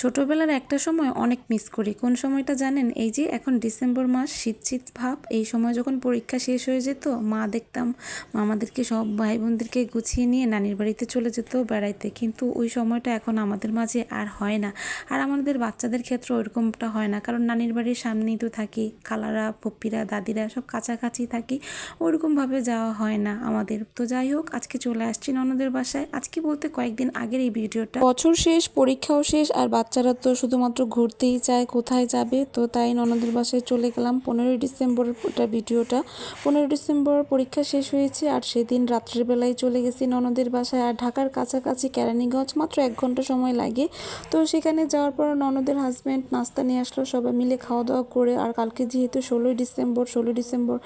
ছোটোবেলার একটা সময় অনেক মিস করি। কোন সময়টা জানেন? এই যে এখন ডিসেম্বর মাস শীত শীত ভাব, এই সময় যখন পরীক্ষা শেষ হয়ে যেত, মা দেখতাম আমাদেরকে সব ভাই বোনদেরকে গুছিয়ে নিয়ে নানির বাড়িতে চলে যেত, বেড়াইতে। কিন্তু ওই সময়টা এখন আমাদের মাঝে আর হয় না। আর আমাদের বাচ্চাদের ক্ষেত্রে ওইরকমটা হয় না। কারণ নানির বাড়ির সামনেই তো থাকি, খালারা পপ্পিরা দাদিরা সব কাছাকাছি থাকি ওইরকমভাবে যাওয়া হয় না আমাদের। তো যাই হোক, আজকে চলে আসছি ননদের বাসায়। আজকে বলতে কয়েকদিন আগের এই ভিডিওটা। বছর শেষ, পরীক্ষাও শেষ, আর বাচ্চারা তো শুধুমাত্র ঘুরতেই চায়, কোথায় যাবে? তো তাই ননদের বাসায় চলে গেলাম। পনেরোই ডিসেম্বরের ওটা ভিডিওটা। পনেরোই ডিসেম্বর পরীক্ষা শেষ হয়েছে আর সেদিন রাত্রের বেলায় চলে গেছি ননদের বাসায়। আর ঢাকার কাছাকাছি কেরানীগঞ্জ মাত্র এক ঘণ্টা সময় লাগে। তো সেখানে যাওয়ার পর ননদের হাজব্যান্ড নাস্তা নিয়ে আসলো। সবাই মিলে খাওয়া দাওয়া করে আর কালকে যেহেতু ষোলোই ডিসেম্বর ষোলোই ডিসেম্বর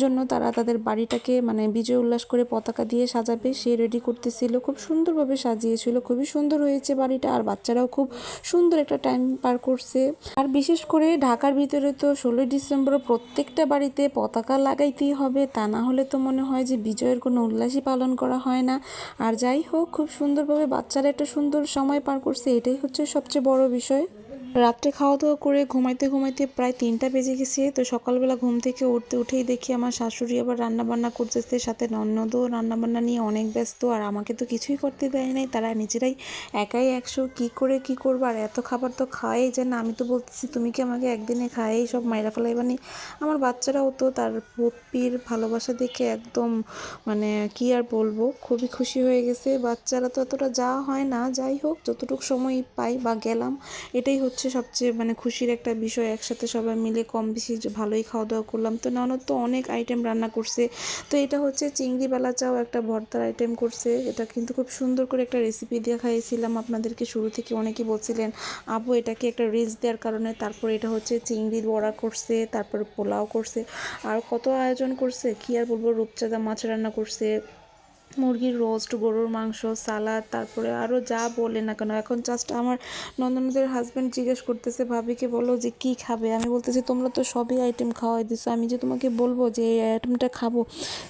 জন্য তারা তাদের বাড়িটাকে মানে বিজয় উল্লাস করে পতাকা দিয়ে সাজাবে। সে রেডি করতেছিল। খুব সুন্দরভাবে সাজিয়েছিল। খুবই সুন্দর হয়েছে বাড়িটা। আর বাচ্চারাও খুব সুন্দর একটা টাইম পার করছে। আর বিশেষ করে ঢাকার ভিতরে তো ষোলোই ডিসেম্বর প্রত্যেকটা বাড়িতে পতাকা লাগাইতেই হবে, তা না হলে তো মনে হয় যে বিজয়ের কোনো উল্লাসই পালন করা হয় না। আর যাই হোক, খুব সুন্দরভাবে বাচ্চারা একটা সুন্দর সময় পার করছে, এটাই হচ্ছে সবচেয়ে বড় বিষয়। রাত্রে খাওয়া দাওয়া করে ঘুমাইতে ঘুমাইতে প্রায় তিনটা বেজে গেছে। তো সকালবেলা ঘুম থেকে উঠতে উঠেই দেখি আমার শাশুড়ি আবার রান্নাবান্না করতেছে, সাথে ননদও রান্না বান্না নিয়ে অনেক ব্যস্ত। আর আমাকে তো কিছুই করতে দেয় নাই, তারা নিজেরাই একাই একশো কি করে কি করব? আর এত খাবার তো খাওয়াই যায় না। আমি তো বলতেছি, তুমি কি আমাকে একদিনে খাওয়াই সব মাইরা ফেলাইবানি আমার বাচ্চারাও তো তার পপ্পির ভালোবাসা দেখে একদম মানে কি আর বলব, খুবই খুশি হয়ে গেছে। বাচ্চারা তো এতটা যাওয়া হয় না, যাই হোক, যতটুকু সময় পাই বা গেলাম, এটাই হচ্ছে সবচেয়ে মানে খুশির একটা বিষয়, একসাথে সবাই মিলে কম বেশি ভালোই খাওয়া দাওয়া করলাম। তো ননদ তো অনেক আইটেম রান্না করছে। তো এটা হচ্ছে চিংড়ি বেলা চাও একটা ভর্তার আইটেম করছে। এটা কিন্তু খুব সুন্দর করে একটা রেসিপি দিয়ে খাইয়েছিলাম। আপনাদেরকে শুরু থেকে অনেকেই বলছিলেন আপু এটাকে একটা রিচ দেওয়ার কারণে তারপর এটা হচ্ছে চিংড়ির বড়া করছে, তারপর পোলাও করছে। আর কত আয়োজন করছে, কী আর বলব, রূপচাঁদা মাছ রান্না করছে। মুরগির রোস্ট, গরুর মাংস, সালাদ, তারপরে আরও যা বলে না কেন। এখন জাস্ট আমার নন্দনদের হাজব্যান্ড জিজ্ঞেস করতেছে, ভাবিকে বলো যে কি খাবে? আমি বলতেছি, তোমরা তো সবই আইটেম খাওয়াই দিছো। আমি যে তোমাকে বলব যে এই আইটেমটা খাব,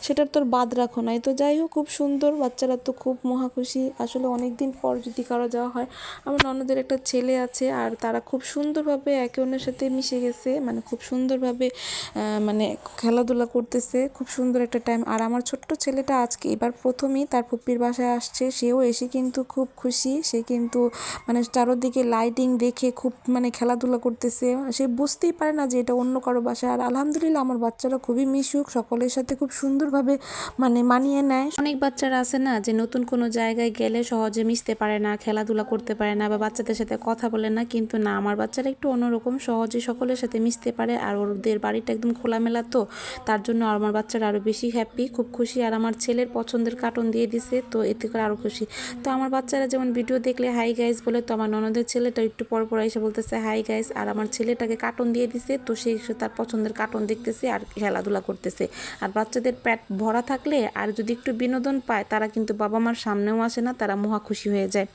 সেটার তোর বাদ রাখো নাই। তো যাই হোক, খুব সুন্দর, বাচ্চারা তো খুব মহা খুশি। আসলে অনেক দিন পর যদি কারও যাওয়া হয়, আমার ননদের একটা ছেলে আছে আর তারা খুব সুন্দরভাবে একে অন্যের সাথে মিশে গেছে মানে খুব সুন্দরভাবে মানে খেলাধুলা করতেছে, খুব সুন্দর একটা টাইম আর আমার ছোট্ট ছেলেটা আজকে এবার প্রথমেই তার পুপির বাসায় আসছে, সেও এসে কিন্তু খুব খুশি। সে কিন্তু মানে চারোদিকে লাইটিং দেখে খুব মানে খেলাধুলা করতেছে। সে বুঝতেই পারে না যে এটা অন্য কারও বাসায়। আর আলহামদুলিল্লাহ আমার বাচ্চারা খুবই মিশুক, সকলের সাথে খুব সুন্দরভাবে মানে মানিয়ে নেয়। অনেক বাচ্চারা আছে না যে নতুন কোনো জায়গায় গেলে সহজে মিশতে পারে না, খেলাধুলা করতে পারে না বা বাচ্চাদের সাথে কথা বলে না। কিন্তু না, আমার বাচ্চারা একটু অন্যরকম, সহজে সকলের সাথে মিশতে পারে। আর ওদের বাড়িটা একদম খোলামেলা তো, তার জন্য আমার বাচ্চারা আরও বেশি হ্যাপি খুব খুশি। আর আমার ছেলের পছন্দের কার্টুন দিয়ে দিছে, তো এতে করে আরও খুশি। তো আমার বাচ্চারা যেমন ভিডিও দেখলে হাই গাইস বলে, তো আমার ননদের ছেলেটা একটু পর পর এসে বলতেছে হাই গাইস আর আমার ছেলেটাকে কার্টুন দিয়ে দিছে, তো সেই তার পছন্দের কার্টুন দেখতেছে আর খেলাধুলা করতেছে। আর বাচ্চাদের প্যাট ভরা থাকলে, আর যদি একটু বিনোদন পায়, তারা কিন্তু বাবা মার সামনেও আসে না, তারা মহা খুশি হয়ে যায়।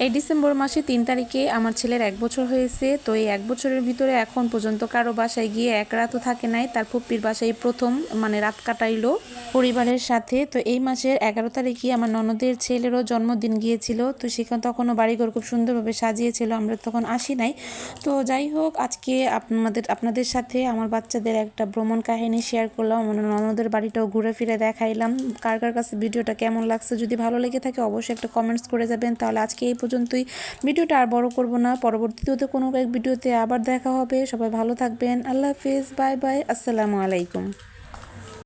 এই ডিসেম্বর মাসে তিন তারিখে আমার ছেলের এক বছর হয়েছে, তো এই এক বছরের ভিতরে এখন পর্যন্ত কারও বাসায় গিয়ে এক রাতও থাকে নাই। তার পুপ্পির বাসায় প্রথম মানে রাত কাটাইলো পরিবারের সাথে। তো এই মাসের এগারো তারিখে আমার ননদের ছেলেরও জন্মদিন গিয়েছিল, তো সেখানে তখনও বাড়িঘর খুব সুন্দরভাবে সাজিয়েছিল, আমরা তখন আসি নাই। তো যাই হোক, আজকে আপনাদের আপনাদের সাথে আমার বাচ্চাদের একটা ভ্রমণ কাহিনী শেয়ার করলাম, আমার ননদের বাড়িটাও ঘুরে ফিরে দেখাইলাম। কার কার কাছে ভিডিওটা কেমন লাগছে, যদি ভালো লেগে থাকে অবশ্যই একটা কমেন্টস করে যাবেন। তাহলে আজকে এই পর্যন্তই। ভিডিওটা আর বড় করব না। পরবর্তীতে কোনো এক ভিডিওতে আবার দেখা হবে। সবাই ভালো থাকবেন। আল্লাহ হাফিজ। Bye bye. আসসালামু আলাইকুম।